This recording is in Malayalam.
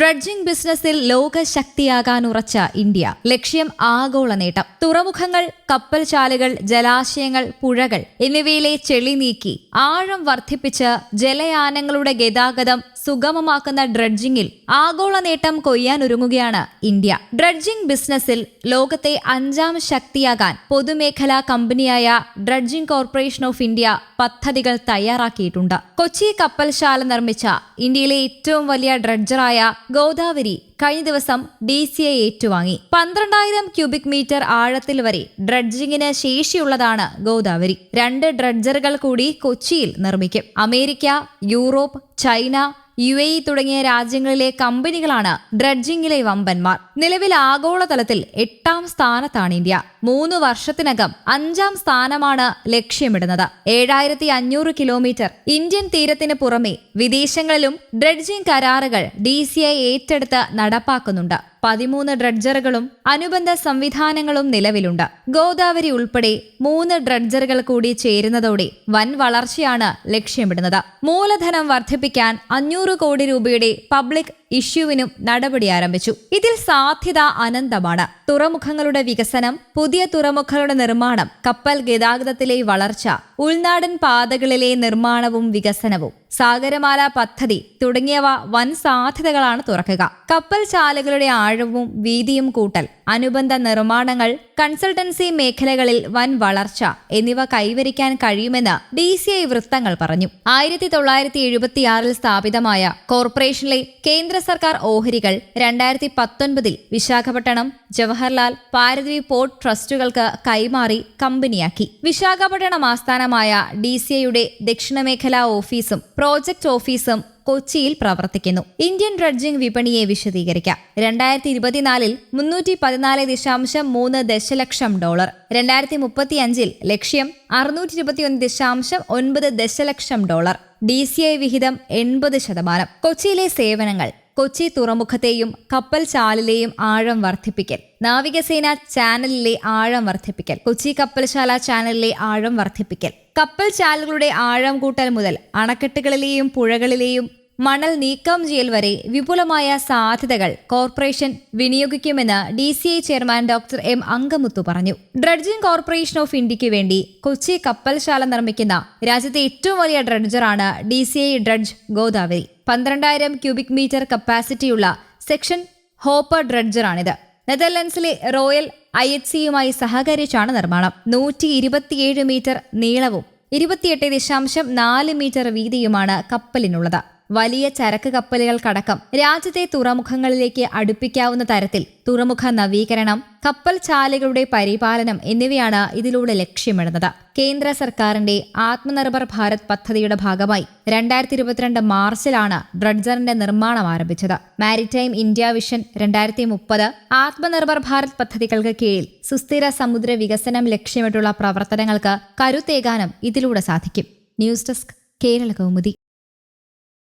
ഡ്രഡ്ജിംഗ് ബിസിനസ്സിൽ ലോകശക്തിയാകാൻ ഉറച്ച ഇന്ത്യ. ലക്ഷ്യം ആഗോള നേട്ടം. തുറമുഖങ്ങൾ കപ്പൽശാലകൾ ജലാശയങ്ങൾ പുഴകൾ എന്നിവയിലെ ചെളി നീക്കി ആഴം വർദ്ധിപ്പിച്ച് ജലയാനങ്ങളുടെ ഗതാഗതം സുഗമമാക്കുന്ന ഡ്രഡ്ജിംഗിൽ ആഗോള നേട്ടം കൊയ്യാനൊരുങ്ങുകയാണ് ഇന്ത്യ. ഡ്രഡ്ജിംഗ് ബിസിനസ്സിൽ ലോകത്തെ അഞ്ചാം ശക്തിയാകാൻ പൊതുമേഖലാ കമ്പനിയായ ഡ്രഡ്ജിംഗ് കോർപ്പറേഷൻ ഓഫ് ഇന്ത്യ പദ്ധതികൾ തയ്യാറാക്കിയിട്ടുണ്ട്. കൊച്ചി കപ്പൽശാല നിർമ്മിച്ച ഇന്ത്യയിലെ ഏറ്റവും വലിയ ഡ്രഡ്ജറായ ഗോദാവരി കഴിഞ്ഞ ദിവസം ഡി സി ഐ ഏറ്റുവാങ്ങി. പന്ത്രണ്ടായിരം ക്യൂബിക് മീറ്റർ ആഴത്തിൽ വരെ ഡ്രഡ്ജിങ്ങിന് ശേഷിയുള്ളതാണ് ഗോദാവരി. രണ്ട് ഡ്രഡ്ജറുകൾ കൂടി കൊച്ചിയിൽ നിർമ്മിക്കും. America Europe China U A E തുടങ്ങിയ രാജ്യങ്ങളിലെ കമ്പനികളാണ് ഡ്രഡ്ജിംഗിലെ വമ്പന്മാർ. നിലവിൽ ആഗോളതലത്തിൽ എട്ടാം സ്ഥാനത്താണ് ഇന്ത്യ. മൂന്ന് വർഷത്തിനകം അഞ്ചാം സ്ഥാനമാണ് ലക്ഷ്യമിടുന്നത്. ഏഴായിരത്തി അഞ്ഞൂറ് കിലോമീറ്റർ ഇന്ത്യൻ തീരത്തിന് പുറമെ വിദേശങ്ങളിലും ഡ്രഡ്ജിംഗ് കരാറുകൾ ഡി സി ഐ ഏറ്റെടുത്ത് നടപ്പാക്കുന്നുണ്ട്. പതിമൂന്ന് ഡ്രഡ്ജറുകളും അനുബന്ധ സംവിധാനങ്ങളും നിലവിലുണ്ട്. ഗോദാവരി ഉൾപ്പെടെ മൂന്ന് ഡ്രഡ്ജറുകൾ കൂടി ചേരുന്നതോടെ വൻ വളർച്ചയാണ് ലക്ഷ്യമിടുന്നത്. മൂലധനം വർദ്ധിപ്പിക്കാൻ അഞ്ഞൂറ് കോടി രൂപയുടെ പബ്ലിക് ഇഷ്യൂവിനും നടപടി ആരംഭിച്ചു. ഇതിൽ സാധ്യത അനന്തമാണ്. തുറമുഖങ്ങളുടെ വികസനം പുതിയ തുറമുഖങ്ങളുടെ നിർമ്മാണം കപ്പൽ ഗതാഗതത്തിലെ വളർച്ച ഉൾനാടൻ പാതകളിലെ നിർമ്മാണവും വികസനവും. സാഗരമാല പദ്ധതി തുടങ്ങിയവ വൻ സാധ്യതകളാണ് തുറക്കുക. കപ്പൽ ചാലുകളുടെ ആഴവും വീതിയും കൂട്ടൽ അനുബന്ധ നിർമ്മാണങ്ങൾ കൺസൾട്ടൻസി മേഖലകളിൽ വൻ വളർച്ച എന്നിവ കൈവരിക്കാൻ കഴിയുമെന്ന് ഡി സി ഐ വൃത്തങ്ങൾ പറഞ്ഞു. ആയിരത്തി തൊള്ളായിരത്തി എഴുപത്തിയാറിൽ സ്ഥാപിതമായ കോർപ്പറേഷനിലെ കേന്ദ്ര സർക്കാർ ഓഹരികൾ രണ്ടായിരത്തി പത്തൊൻപതിൽ വിശാഖപട്ടണം ജവഹർലാൽ പാരദ്വീപ് പോർട്ട് ട്രസ്റ്റുകൾക്ക് കൈമാറി കമ്പനിയാക്കി. വിശാഖപട്ടണം ആസ്ഥാനമായ ഡി സി ഐയുടെ ദക്ഷിണമേഖലാ ഓഫീസും പ്രോജക്ട് ഓഫീസും കൊച്ചിയിൽ പ്രവർത്തിക്കുന്നു. ഇന്ത്യൻ ഡ്രഡ്ജിംഗ് വിപണിയെ വിശദീകരിക്കാം. രണ്ടായിരത്തി ഇരുപത്തിനാലിൽ മുന്നൂറ്റി പതിനാല് ദശാംശം മൂന്ന് ദശലക്ഷം ഡോളർ. രണ്ടായിരത്തി മുപ്പത്തി അഞ്ചിൽ ലക്ഷ്യം അറുന്നൂറ്റി ഇരുപത്തിയൊന്ന് ദശാംശം ഒൻപത് ദശലക്ഷം ഡോളർ. ഡി സി ഐ വിഹിതം എൺപത് ശതമാനം. കൊച്ചിയിലെ സേവനങ്ങൾ കൊച്ചി തുറമുഖത്തെയും കപ്പൽ ചാലിലെയും ആഴം വർദ്ധിപ്പിക്കൽ. നാവികസേന ചാനലിലെ ആഴം വർദ്ധിപ്പിക്കൽ. കൊച്ചി കപ്പൽശാല ചാനലിലെ ആഴം വർദ്ധിപ്പിക്കൽ. കപ്പൽ ചാലുകളുടെ ആഴം കൂട്ടൽ മുതൽ അണക്കെട്ടുകളിലെയും പുഴകളിലെയും മണൽ നീക്കം ചെയ്യൽ വരെ വിപുലമായ സാധ്യതകൾ corporation വിനിയോഗിക്കുമെന്ന് D C I chairman doctor M Angamuthu പറഞ്ഞു. ഡ്രഡ്ജിംഗ് കോർപ്പറേഷൻ ഓഫ് ഇന്ത്യയ്ക്ക് വേണ്ടി കൊച്ചി കപ്പൽശാല നിർമ്മിക്കുന്ന രാജ്യത്തെ ഏറ്റവും വലിയ ഡ്രഡ്ജറാണ് D C I dredge Godavari. പന്ത്രണ്ടായിരം ക്യൂബിക് മീറ്റർ കപ്പാസിറ്റിയുള്ള സെക്ഷൻ ഹോപ്പർ ഡ്രഡ്ജറാണിത്. നെതർലൻഡ്സിലെ റോയൽ ഐ എച്ച് സിയുമായി സഹകരിച്ചാണ് നിർമ്മാണം. നൂറ്റി ഇരുപത്തിയേഴ് മീറ്റർ നീളവും ഇരുപത്തിയെട്ട് ദശാംശം നാല് മീറ്റർ വീതിയുമാണ് കപ്പലിനുള്ളത്. വലിയ ചരക്ക് കപ്പലുകൾക്കടക്കം രാജ്യത്തെ തുറമുഖങ്ങളിലേക്ക് അടുപ്പിക്കാവുന്ന തരത്തിൽ തുറമുഖ നവീകരണം കപ്പൽ ചാലുകളുടെ പരിപാലനം എന്നിവയാണ് ഇതിലൂടെ ലക്ഷ്യമിടുന്നത്. കേന്ദ്ര സർക്കാരിന്റെ ആത്മനിർഭർ ഭാരത് പദ്ധതിയുടെ ഭാഗമായി രണ്ടായിരത്തി ഇരുപത്തിരണ്ട് മാർച്ചിലാണ് ഡ്രഡ്ജറിന്റെ നിർമ്മാണം ആരംഭിച്ചത്. മാരിടൈം ഇന്ത്യ വിഷൻ രണ്ടായിരത്തി മുപ്പത് ആത്മനിർഭർ ഭാരത് പദ്ധതികൾക്ക് കീഴിൽ സുസ്ഥിര സമുദ്ര വികസനം ലക്ഷ്യമിട്ടുള്ള പ്രവർത്തനങ്ങൾക്ക് കരുത്തേകാനും ഇതിലൂടെ സാധിക്കും. News desk Kerala Kaumudi.